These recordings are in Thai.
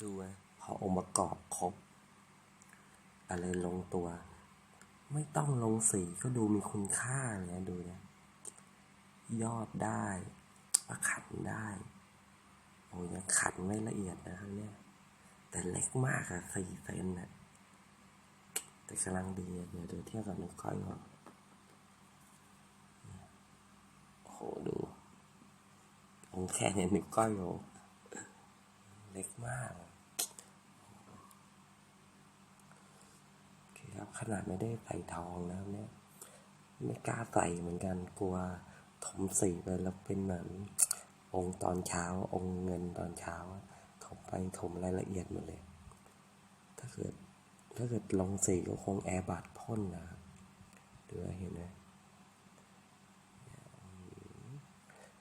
ดูไหมพอองค์ประกอบครบ อะไรลงตัว ไม่ต้องลงสีก็ดูมีคุณค่าเลยนะดูนะยอดได้ประขันได้โอ้ยยังขันไม่ละเอียดนะครับเนี่ย แต่เล็กมากอะสี่เซนน่ะแต่กำลังดีเดี๋ยวเดี๋ยวเทียบกับนิ้วก้อยก่อนโอ้โหดูองค์แค่เนี่ยนิ้วก้อยโยเล็กมาก โอเคครับ ขนาดไม่ได้ใส่ทองนะครับเนี่ย ไม่กล้าใส่เหมือนกันกลัวถมสีไปแล้วเป็นเหมือนองค์ตอนเช้า องค์เงินตอนเช้าอะถมไปถมรายละเอียดหมดเลย ถ้าเกิดถ้าเกิดลงสีก็คงแอร์บัดพ่นนะครับดูเห็นไหม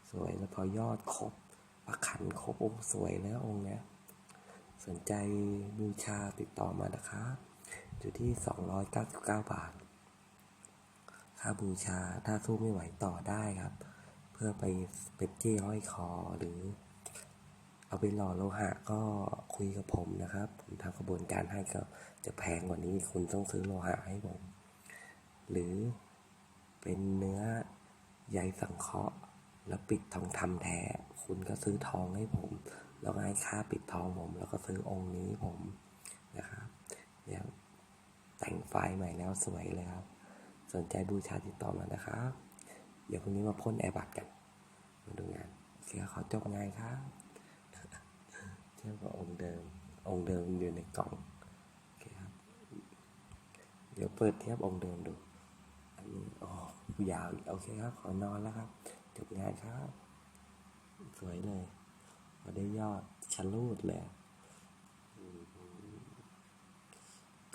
สวยแล้วพอยอดครบประขันครบองค์สวยแล้วองค์เนี้ยสนใจบูชาติดต่อมานะครับ อยู่ที่ 299 บาท ค่าบูชาถ้าสู้ไม่ไหวต่อได้ครับ เพื่อไปเป็นเจ้ห้อยคอหรือ เอาไปหล่อโลหะก็คุยกับผมนะครับ ผมทำกระบวนการให้ก็จะแพงกว่านี้คุณต้องซื้อโลหะให้ผม หรือเป็นเนื้อใยสังเคราะห์ แล้วปิดทองคำแท้ คุณก็ซื้อทองให้ผม แล้วก็ให้ค่าปิดทองผม แล้วก็ซื้อองค์นี้ผมนะครับเนี่ย แต่งไฟใหม่แล้วสวยเลยครับ สนใจบูชาติดต่อมานะครับ เดี๋ยวพรุ่งนี้มาพ่นแอร์บัตกัน มาดูงานโอเขอจบงานครับเทียบกับองค์เดิม องค์เดิมอยู่ในกล่องโอเคครับ เดี๋ยวเปิดเทียบองค์เดิมดู อันนี้อ๋อยาวโอเคครับ ขอนอนแล้วครับ จบงานครับ สวยเลยพอได้ยอดชะลูดเลยอืม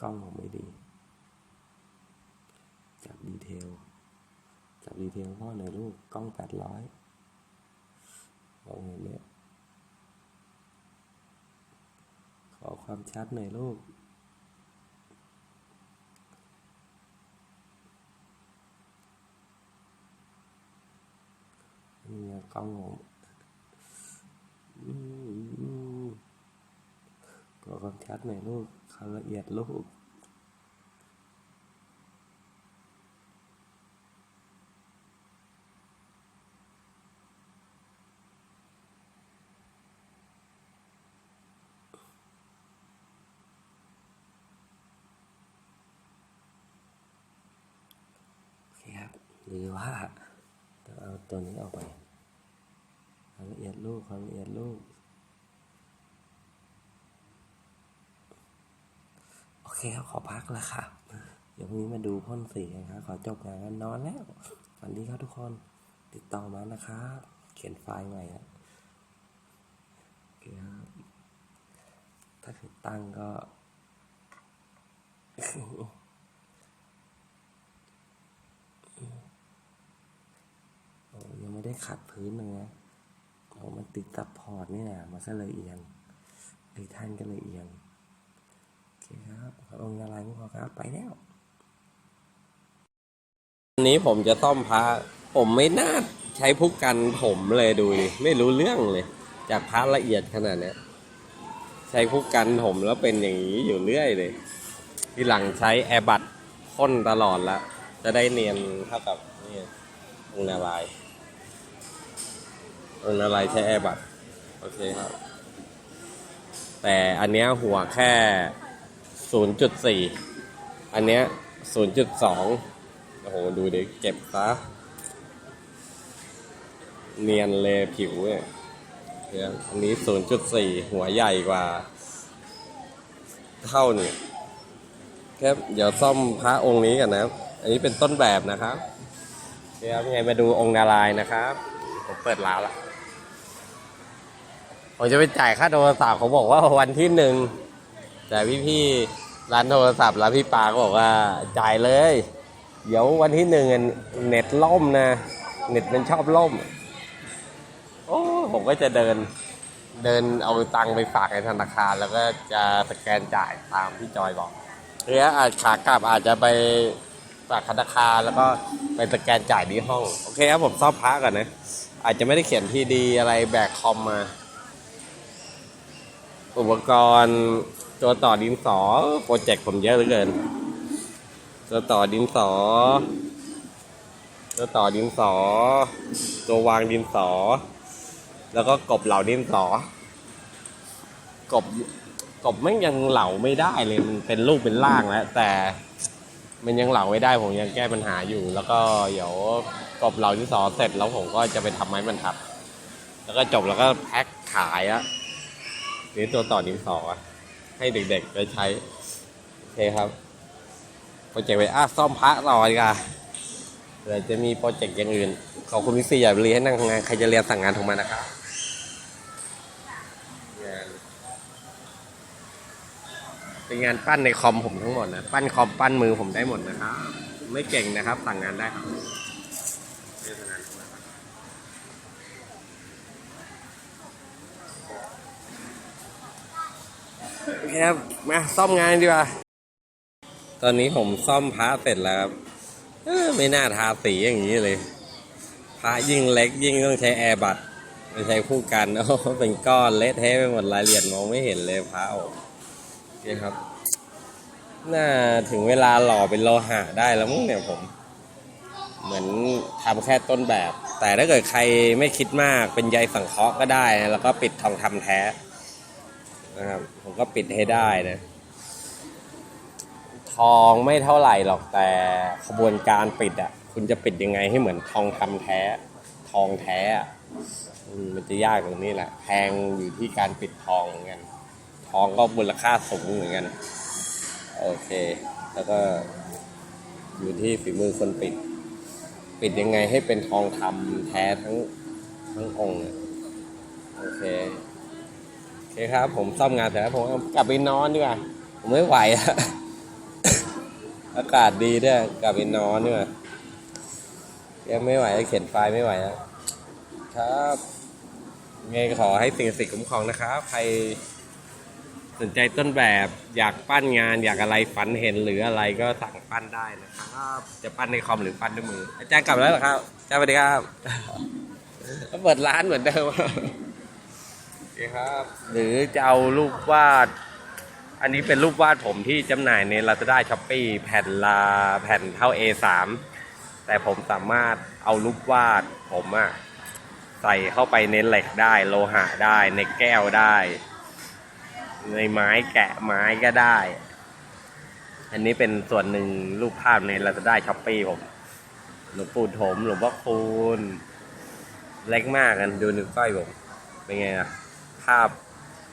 กล้องผมไม่ดี จับดีเทล จับดีเทลพ่อหน่อยลูก กล้องแปดร้อยมองเห็นเนี่ยขอความชัดหน่อยลูกนี่กล้องผมอืมขอความชัดหน่อยลูกความละเอียดลูก โอเคครับ หรือว่าต้องเอาตัวนี้ออกไปความละเอียดลูกความละเอียดลูกโอเคครับขอพักแล้วครับเดี๋ยวพรุ่งนี้มาดูพ่นสีกันครับขอจบงานกันนอนแล้วฝันดีครับทุกคนติดต่อมานะครับ เขียนไฟล์ใหม่ครับถ้าเกิดตั้งก็ โอ้ยัง ไม่ได้ขัดพื้นเลยนะโอ้มันติดซับพอร์ตนี่ยมันก็เลยเอียงไอ้ท่านก็เลยเอียงโอเคครับขอองค์อะไรพวกครับไปแล้ววันนี้ผมจะซ่อมพระผมไม่น่าใช้ผู้กันผมเลยดูดิไม่รู้เรื่องเลย จากพระละเอียดขนาดเนี้ยใช้ผู้กันผมแล้วเป็นอย่างนี้อยู่เรื่อยเลย ที่หลังใช้แอร์บัตพ่นตลอดละจะได้เนียนเท่ากับนี่องค์นารายณ์ องค์นารายณ์ใช้แอร์บัตโอเคครับ แต่อันเนี้ยหัวแค่ 0.4 อันเนี้ย 0.2 โอ้โห ดูดิเก็บซะเนียนเลยผิวเนี่ยเนี่ยอันนี้ 0.4 หัวใหญ่กว่า เท่านี่ครับเดี๋ยวซ่อมพระองค์นี้กันนะ อันนี้เป็นต้นแบบนะครับเดี๋ยวไงมาดูองค์นารายนะครับ ผมเปิดร้านละ ผมจะไปจ่ายค่าโทรศัพท์เขาบอกว่าวันที่หนึ่ง แต่พี่ๆร้านโทรศัพท์แล้วพี่ปาก็บอกว่าจ่ายเลย เดี๋ยววันที่หนึ่งเน็ตล่มนะ เน็ตมันชอบล่ม โอ้ผมก็จะเดิน เดินเอาตังค์ไปฝากในธนาคาร แล้วก็จะสแกนจ่ายตามที่จอยบอกเรืออาจขากลับอาจจะไปฝากธนาคารแล้วก็ไปสแกนจ่ายที่ห้อง โอเคครับผมซ่อมพระก่อนนะ อาจจะไม่ได้เขียนทีดีอะไรแบกคอมมา อุปกรณ์ตัวต่อดินสอโปรเจกต์ผมเยอะเหลือเกิน ตัวต่อดินสอ ตัวต่อดินสอ ตัววางดินสอ แล้วก็กบเหล่าดินสอ กบกบไม่งยังเหล่าไม่ได้เลยมันเป็นรูปเป็นร่างแล้วแต่มันยังเหล่าไม่ได้ผมยังแก้ปัญหาอยู่ แล้วก็เดี๋ยวกบเหล่าดินสอเสร็จแล้วผมก็จะไปทำไม้บรรทัด แล้วก็จบแล้วก็แพ็คขายอะ นี่ตัวต่อดินสออะให้เด็กๆไปใช้ โอเคครับ โปรเจกต์ไปอะซ่อมพระต่อดีกว่าเดี๋ยวจะมีโปรเจกต์อย่างอื่น ขอบคุณพิเศษอย่าเรีให้นั่งทำงาน ใครจะเรียนสั่งงานโทรมานะครับงานเป็นงานปั้นในคอมผมทั้งหมดนะ ปั้นคอมปั้นมือผมได้หมดนะครับ ไม่เก่งนะครับ สั่งงานได้ครับเรียนสั่งงานโทรมาครับ โอ เคครับ มาซ่อมงานดีกว่า ตอนนี้ผมซ่อมพระเสร็จแล้วครับไม่น่าทาสีอย่างนี้เลย พระยิ่งเล็กยิ่งต้องใช้แอร์บัตไม่ใช้คู่กันโอ้เป็นก้อนเละเทะไปหมดรายละเอียดมองไม่เห็นเลยพระโอ้นี่ครับ น่าถึงเวลาหล่อเป็นโลหะได้แล้วมั้งเนี่ยผม เหมือนทำแค่ต้นแบบ แต่ถ้าเกิดใครไม่คิดมากเป็นใยสังเคราะห์ก็ได้นะแล้วก็ปิดทองคำแท้ นะครับ ผมก็ปิดให้ได้นะ ทองไม่เท่าไหร่หรอกแต่ขบวนการปิดอะ คุณจะปิดยังไงให้เหมือนทองคำแท้ ทองแท้อะมันจะยากตรงนี้แหละ แพงอยู่ที่การปิดทองเหมือนกัน ทองก็มูลค่าสูงเหมือนกัน โอเค แล้วก็อยู่ที่ฝีมือคนปิด ปิดยังไงให้เป็นทองคำแท้ทั้งทั้งองค์โอเค เคครับ ผมซ่อมงานเสร็จแล้วผมกลับไปนอนดีกว่า ผมไม่ไหวอะอากาศดีด้วยกลับไปนอนดีกว่ายังไม่ไหวเขียนไฟล์ไม่ไหวแล้วครับไงขอให้สิ่งศักดิ์สิทธิ์คุ้มครองนะครับใครสนใจต้นแบบอยากปั้นงานอยากอะไรฝันเห็นหรืออะไรก็สั่งปั้นได้นะครับ จะปั้นในคอมหรือปั้นด้วยมือ อาจารย์กลับแล้วเหรอครับอาจารย์สวัสดีครับก็เปิดร้านเหมือนเดิม หรือจะเอารูปวาด อันนี้เป็นรูปวาดผมที่จำหน่ายใน Lazada s h o p e e แผ่นลาแผ่นเท่า A3 แต่ผมสามารถเอารูปวาดผมอะใส่เข้าไปในเหล็กได้ โลหะได้ในแก้วได้ ในไม้แกะไม้ก็ได้ อันนี้เป็นส่วนหนึ่งรูปภาพใน Lazada s h o p e e ผมหลวงปู่ถมหลวงพ่อคูณเล็กมากกันดูนิ้วก้อยผม เป็นไงอะ ภาพ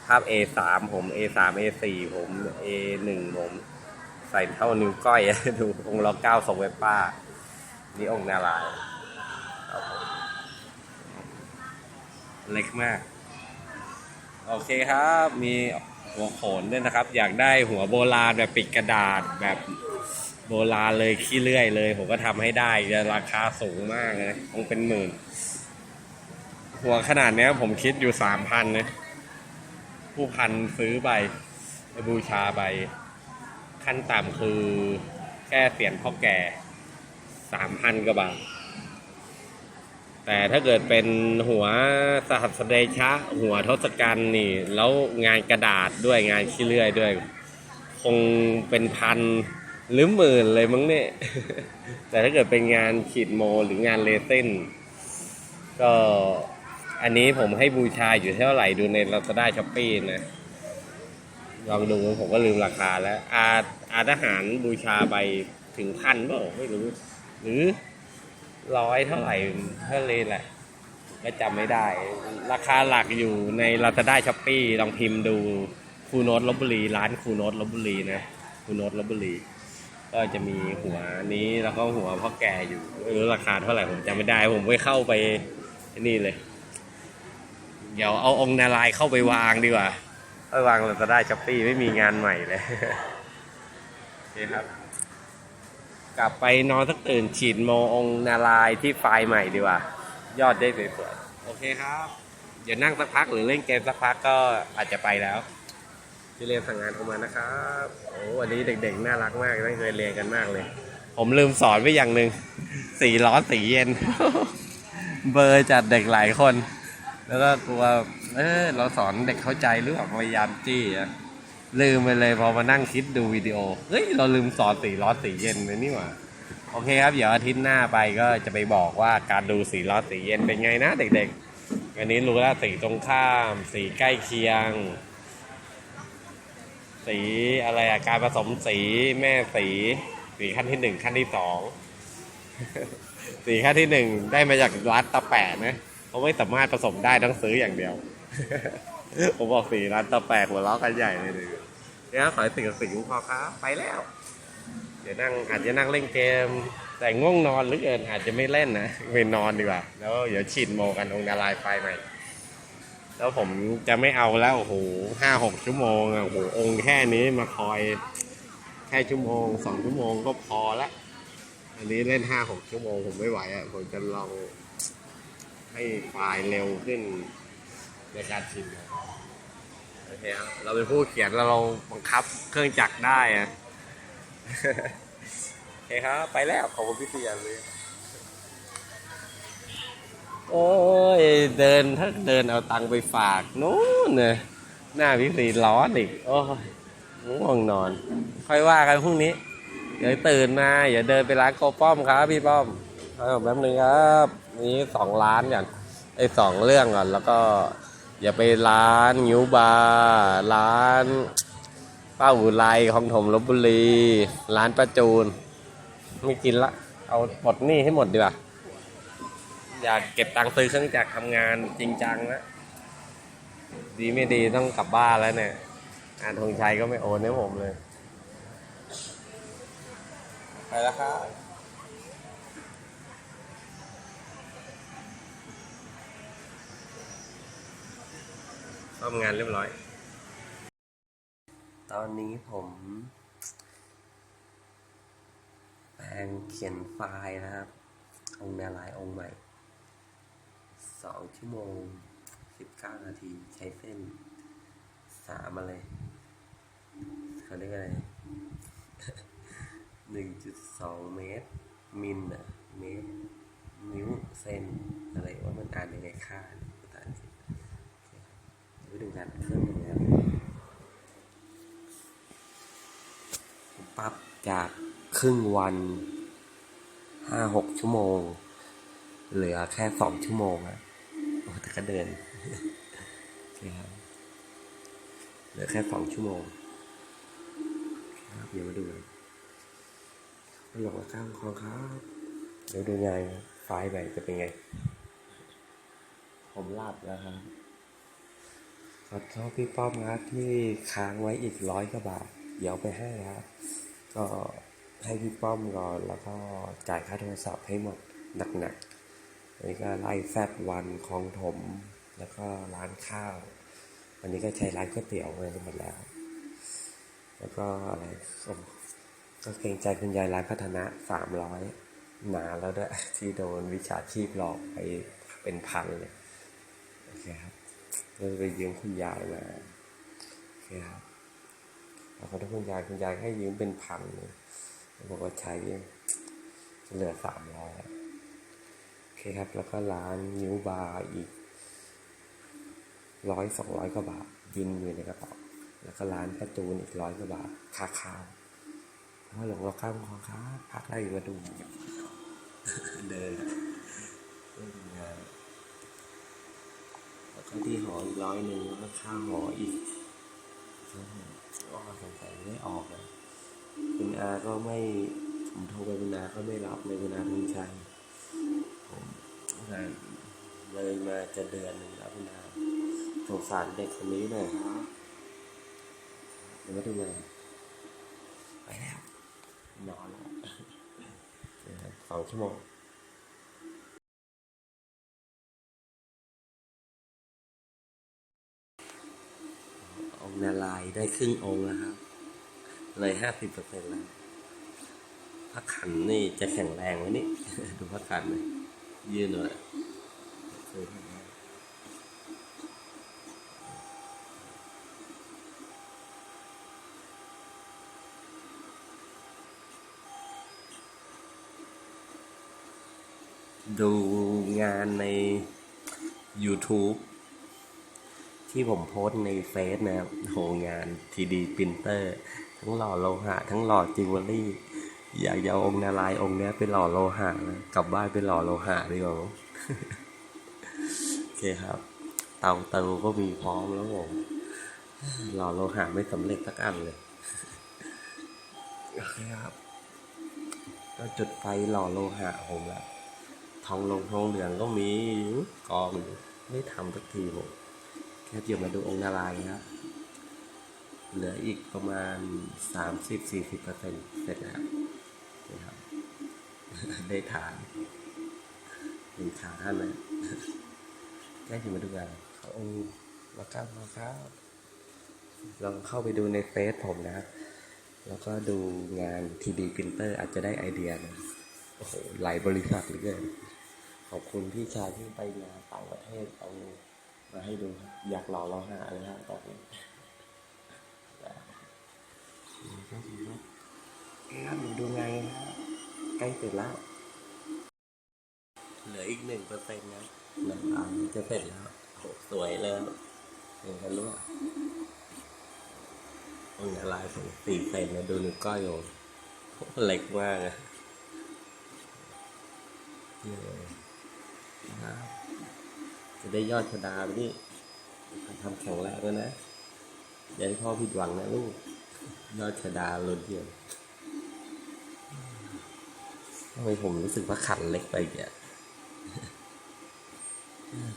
ภาพ A3 ผม A3 A4 ผม A1 ผมใส่เท่านิ้วก้อยดูองค์ล็อกเก้าทรงเวปป้า นี่องค์นารายณ์เล็กมาก โอเคครับ มีหัวโขนด้วยนะครับ อยากได้หัวโบราณแบบปิดกระดาษแบบโบราณเลยขี้เลื่อยเลย ผมก็ทำให้ได้จะราคาสูงมากเลยคงเป็นหมื่น หัวขนาดเนี้ยผมคิดอยู่สามพันนะ ผู้พันซื้อไปบูชาไปขั้นต่ำคือแค่เสียนพ่อแก่สามพันกว่าบาท แต่ถ้าเกิดเป็นหัวสหัสเดชะ หัวทศกัณฐ์นี่ แล้วงานกระดาษด้วยงานขี้เลื่อยด้วย คงเป็นพันหรือหมื่นเลยมั้งเนี่ย แต่ถ้าเกิดเป็นงานขีดโมหรืองานเลเส้นก็ อันนี้ผมให้บูชาอยู่เท่าไหร่ดูใน Lazada s h o p e e นะ ลองดูผมก็ลืมราคาแล้ว อาอาทหารบูชาไปถึงพันเปล่าไม่รู้ หรือร้อยเท่าไหร่เท่าเลยแหละก็จำไม่ได้ ราคาหลักอยู่ใน Lazada s h o p e e ลองพิมพ์ดูคูโนตลบบุรี ร้านคูโนตลบบุรีนะคูโนตลบบุรี ก็จะมีหัวนี้แล้วก็หัวพ่อแก่อยู่ไม่รู้ราคาเท่าไหร่ผมจำไม่ได้ผมไปเข้าไปนี่เลย เดี๋ยวเอาองค์นารายณ์เข้าไปวางดีกว่าไปวางเราจะได้ช้อปปี้ไม่มีงานใหม่เลยโอเคครับ กลับไปนอนสักตื่นฉีดโมองค์นารายณ์ที่ไฟล์ใหม่ดีกว่า ยอดได้สวยๆโอเคครับเดี๋ยวนั่งสักพักหรือเล่นเกมสักพักก็อาจจะไปแล้วที่เรียนสั่งงานออกมานะครับโอ้วันนี้เด็กๆน่ารักมากตั้งใจเรียนกันมากเลย ผมลืมสอนไปอย่างหนึ่งสีร้อนสีเย็น เบอร์จัดเด็กหลายคน แล้วก็กลัวเออเราสอนเด็กเข้าใจหรือเปล่าพยายามจี้อะลืมไปเลยพอมานั่งคิดดูวิดีโอเฮ้ยเราลืมสอนสีล้อสีเย็นไปนี่หว่าโอเคครับ เดี๋ยวอาทิตย์หน้าไปก็จะไปบอกว่าการดูสีล้อสีเย็นเป็นไงนะเด็กๆอันนี้รู้แล้วสีตรงข้าม สีใกล้เคียง สีอะไรอะการผสมสีแม่สี สีขั้นที่หนึ่งขั้นที่สองสีขั้นที่หนึ่งได้มาจากร้านตะแปะนะ เขาไม่สามารถผสมได้ต้องซื้ออย่างเดียว ผมบอกสีร้านตะแปะหัวล้อกันใหญ่เลยเนี่ยขอให้สิ่งกับสิ่งพอครับไปแล้ว เดี๋ยวนั่งอาจจะนั่งเล่นเกม แต่ง่วงนอนหรือเกินอาจจะไม่เล่นนะไปนอนดีกว่า แล้วเดี๋ยวฉีดโมกันองนาลายไปใหม่แล้วผมจะไม่เอาแล้วโอ้โหห้าหกชั่วโมงอะโอ้โหองค์แค่นี้มาคอยแค่ชั่วโมงสองชั่วโมงก็พอละ อันนี้เล่นห้าหกชั่วโมงผมไม่ไหวอะผมจะลอง ให้ไฟล์เร็วขึ้นในการชิมนะโอเคครับเราเป็นผู้เขียนแล้วเราบังคับเครื่องจักรได้อะโอเคครับ ไปแล้วขอบคุณพี่เตียเลยโอ้ยเดินถ้าเดินเอาตังค์ไปฝากนู้นเนี่ยหน้าพี่สีร้อนอีกโอ้ยง่วงนอน ค่อยว่ากันพรุ่งนี้เดี๋ยวตื่นมาอย่าเดินไปร้านโกป้อมครับพี่ป้อมเอาแป๊บนึงครับ นี่สองร้านก่อนไอ้สองเรื่องก่อนแล้วก็ อย่าไปร้านงิ้วบาร์ร้านป้าอุไรของถมลบบุรี ร้านประจูน ไม่กินละ เอาหมดหนี่ให้หมดดีกว่าอยากเก็บตังค์ซื้อเครื่องจักรทำงานจริงจังนะดีไม่ดีต้องกลับบ้านแล้วเนี่ยงานธงชัยก็ไม่โอนให้ผมเลย ไปแล้วครับ ซ่อมงานเรียบร้อย ตอนนี้ผมแปลงเขียนไฟล์นะครับ องค์นาลายณ์องค์ใหม่สองชั่วโมงสิบเก้านาทีใช้เส้นสามอะไรเขาเรียกอะไรหนึ่งจุดสองเมตร มิลอะเมตร นิ้วเซนอะไรว่ามันอ่านยังไงค่า ดูกันเครื่องทำงานปรับจากครึ่งวันห้าหกชั่วโมง เหลือแค่สองชั่วโมงอะโอ้แต่ก็เดินเคครับเหลือแค่สองชั่วโมงครับเดี๋ยวมาดูกันหลงข้างคองครับ เดี๋ยวดูไงไฟล์ใหม่จะเป็นไง ผมหลับแล้วครับ ขอโทษพี่ป้อมครับที่ค้างไว้อีกร้อยกว่าบาท เดี๋ยวไปให้ครับ ก็ให้พี่ป้อมก่อนแล้วก็จ่ายค่าโทรศัพท์ให้หมดหนักๆอันนี้ก็ไล่แฟบวันคลองถม แล้วก็ร้านข้าววันนี้ก็ใช้ร้านก๋วยเตี๋ยวไปหมดแล้ว แล้วก็อะไรก็เกรงใจคุณยายร้านพัฒนะสามร้อยหนาแล้วด้วยที่โดนวิชาชีพหลอกไปเป็นพันเลย โอเคครับ เราไปยืมคุณยายมาโอเคครับแล้วก็ถ้คุณยายคุณยายให้ยืมเป็นพันเลยบอกว่าใช้จะเหลือสามร้อยโอเคครับ แล้วก็ร้านนิ้วบาร์อีกร้อยสองร้อยกว่าบาทยินอยู่ในกระเป๋าแล้วก็ร้านประจูนอีกร้อยกว่าบาทค่าข้าวเพราะหลงเราข้ามคองครับพักได้มาดูเดินเดินงาน แล้วก็ที่หออีกร้อยหนึ่งแล้วก็ค่าหออีกก็สงสัยไม่ออกนะคุณอาก็ไม่ผมโทรไปคุณอาก็ไม่รับเลยคุณอาทุงชัยผมเลยมาจะเดือนหนึ่งแล้วคุณอาสงสารเด็กคนนี้หน่อยครับเดี๋ยวมาดูเลยไปแล้วนอนแล้วสองชั่วโมง องค์นาลายได้ครึ่งองค์แล้วครับ เลยห้าสิบเปอร์เซ็นต์แล้วพระขันนี่จะแข็งแรงไหมนี่ ดูพระขันเลยยืนหน่อยดูงานใน YouTube ที่ผมโพสในเฟซนะครับโหงาน 3D printer ทั้งหล่อโลหะ ทั้งหล่อจิวเวลรี่ อยากจะเอาองค์นารายองค์เนี้ยไปหล่อโลหะนะกลับบ้านไปหล่อโลหะดีกว่าโอเคครับ เตาเตาก็มีพร้อมแล้วผมหล่อโลหะไม่สำเร็จสักอันเลยโอเคครับ ก็จุดไฟหล่อโลหะผมละทองลงทองเหลืองก็มีอยู่กองไม่ทำสักทีผม แค่เดี๋ยวมาดูองค์นารายณ์ครับเหลืออีกประมาณสามสิบสี่สิบเปอร์เซ็นต์เสร็จแล้วนะครับ ได้ฐานเห็นขาท่านไหมแค่จะมาดูกันเขาองค์มาครับมาครับลองเข้าไปดูในเฟซผมนะครับ แล้วก็ดูงาน 3D printer อาจจะได้ไอเดียนะโอ้โหหลายบริษัทเลยขอบคุณพี่ชายที่ไปงานต่างประเทศเอา มาให้ดู อยากหล่อเราหาเลยฮะตอนนี้ครับดี๋ยวดูงนะใกล้เสร็จแล้ว เหลืออีกหนึ่งเปอร์เซ็นต์นะหนังอันจะเสร็จแล้วโหสวยเลยเห็นกันรู้อะองค์ละลายของสี่เซนนะดูนิ้วก้อยโยเล็กมากอะนี่เยนะครับ จะได้ยอดชะดาไปนี่ทำแข็งแรงแล้วนะอย่าให้พ่อผิดหวังนะลูกยอดชะดาล้นเดียวทำไมผมรู้สึกว่าขันเล็กไปเนี่ย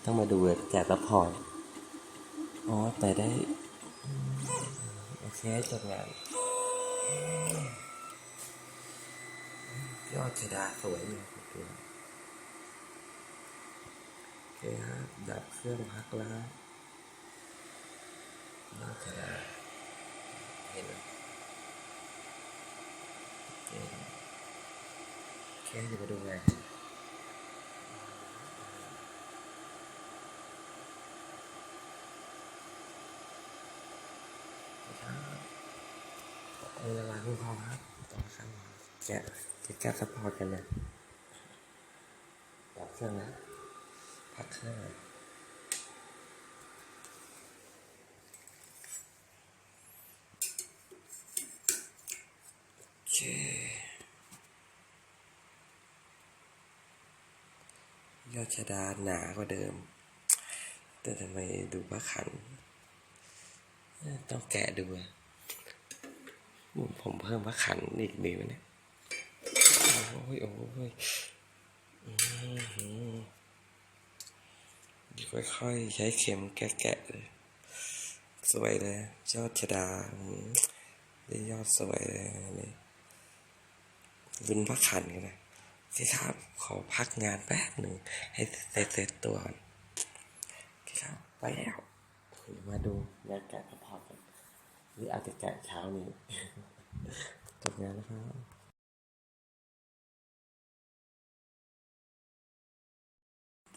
ต้องมาดูแจกรับพรอ๋อ แต่ได้ โอเคจบงานยอดชดาสวยเลยโอ เคโอเคครับดับเครื่องพักแล้วครับยอดชดาเห็นไหมโอเคโอเดี๋ยวมาดูงเออละลายคุณพ่อครับต่อครับแกะแกะแกะซัพพอร์ตกันนะดับเครื่องนะ พักเครื่งโอเคยอดชะดาหนากว่าเดิม แต่ทำไมดูว่าขัน ต้องแกะดูอะผมเพิ่มว่าขันอีกดีไหมเนี่ย โอ้ยโอ้ยอื้อหือ ค่อยๆใช้เข็มแกะๆเลยสวยเลยยอดชดาได้ยอดสวยเลยนี่รุนพระขันกันนะโอเครับขอพักงานแป๊บหนึ่งให้เสร็จตัวก่อนโอเครับไปแล้วมาดูงานแกะพอๆกันหรืออาจจะแกะเช้านี้จบงานแล้วครับ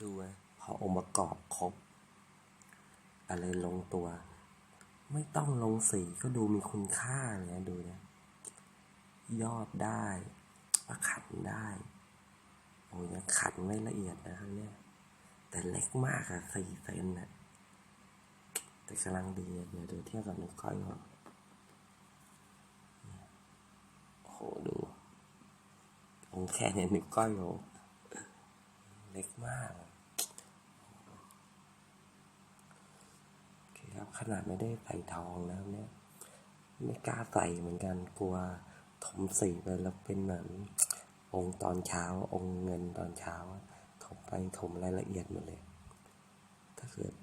ดูนะ พอองค์ประกอบครบ อะไรลงตัว ไม่ต้องลงสีก็ดูมีคุณค่าเลยดูเนะยยอดได้ประขันได้โอ้ยขันไม่ละเอียดนะครับเนี่ย แต่เล็กมากอะสี่เซนน่ะแต่กำลังดีเดี๋ยวดูเทียบกับนิ้วก้อยก่อนโอ้โหดูองค์แค่เนี่ยนิ้วก้อยโหเล็กมากโอเคครับ ขนาดไม่ได้ใส่ทองแล้วเนี่ย ไม่กล้าใส่เหมือนกันกลัวถมสีไปแล้วเป็นเหมือนองค์ตอนเช้า องค์เงินตอนเช้า ถมไปถมรายละเอียดหมดเลย ถ้าเกิด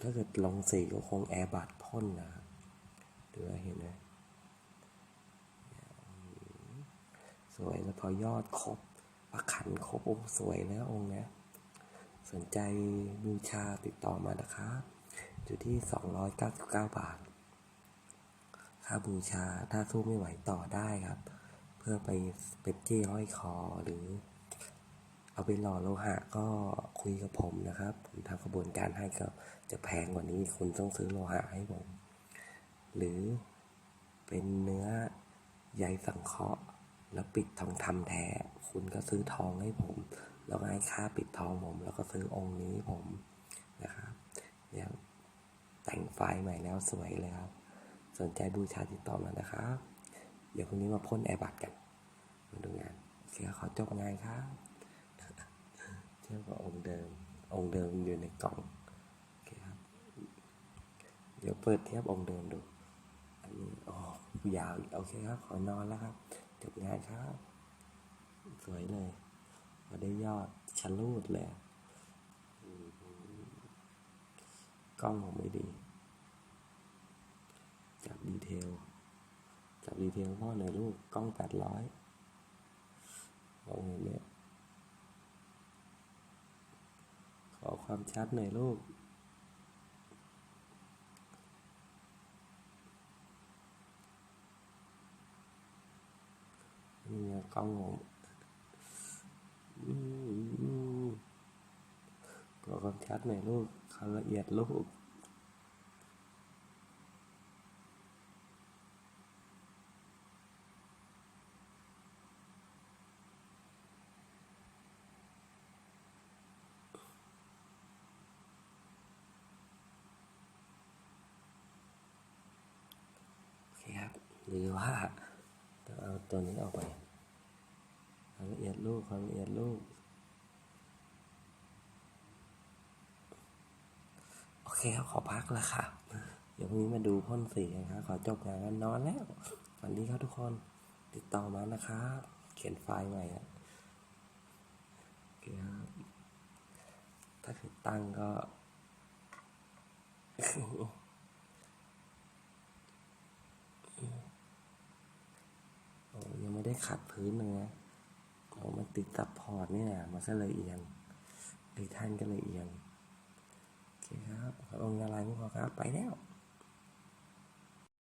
ถ้าเกิดลงสีก็คงแอร์บัดพ่นนะครับดูว่าเห็นไหมสวยแล้วพอยอดครบประขันครบองค์สวยนะองค์เนี้ยสนใจบูชาติดต่อมานะครับ อยู่ที่ 299 บาท ค่าบูชาถ้าสู้ไม่ไหวต่อได้ครับ เพื่อไปเป็นเจี้ห้อยคอหรือ เอาไปหล่อโลหะก็คุยกับผมนะครับ ผมทำกระบวนการให้ก็จะแพงกว่านี้คุณต้องซื้อโลหะให้ผม หรือเป็นเนื้อใยสังเคราะห์แล้วปิดทองคำแท้ คุณก็ซื้อทองให้ผม แล้วก็ให้ค่าปิดทองผม แล้วก็ซื้อองค์นี้ผมนะครับอย่างแปแต่ง ไฟล์ใหม่แล้วสวยเลยครับ สนใจบูชาติดต่อมานะครับ เดี๋ยวพรุ่งนี้มาพ่นแอร์บัตกัน มาดูงานโอเคขอจบงานครับเทียบกับองค์เดิม องค์เดิมอยู่ในกล่องโอเคครับ เดี๋ยวเปิดเทียบองค์เดิมดู อันนี้อ๋อยาวอีกโอเคครับ ขอนอนแล้วครับ จบงานครับ สวยเลยมาได้ยอดชะลูดเลยกล้องผมไม่ดี ดีเทล จับดีเทลพ่อหน่อยลูก กล้องแปดร้อยมองเห็นเนี่ยขอความชัดหน่อยลูกนี่กล้องผมอืมขอความชัดหน่อยลูกความละเอียดลูก โอเคครับ หรือว่าต้องเอาตัวนี้ออกไป ลูกความละเอียดลูกโอเคครับขอพักแล้วค่ะ เดี๋ยวพรุ่งนี้มาดูพ่นสีกันครับขอจบงานกันนอนแล้วสวัสดีครับทุกคนติดต่อมานะครับ เขียนไฟล์ใหม่ครับถ้าเกิดตั้งก็โอ้ยังไม่ได้ขัดพื้นเลยนะโอ้ มันติดกับพอร์ตนี่แหละมันก็เลยเอียงไอ้ท่านก็เลยเอียงโอเคครับขอบคุณอะไรพวกเราครับไปแล้ว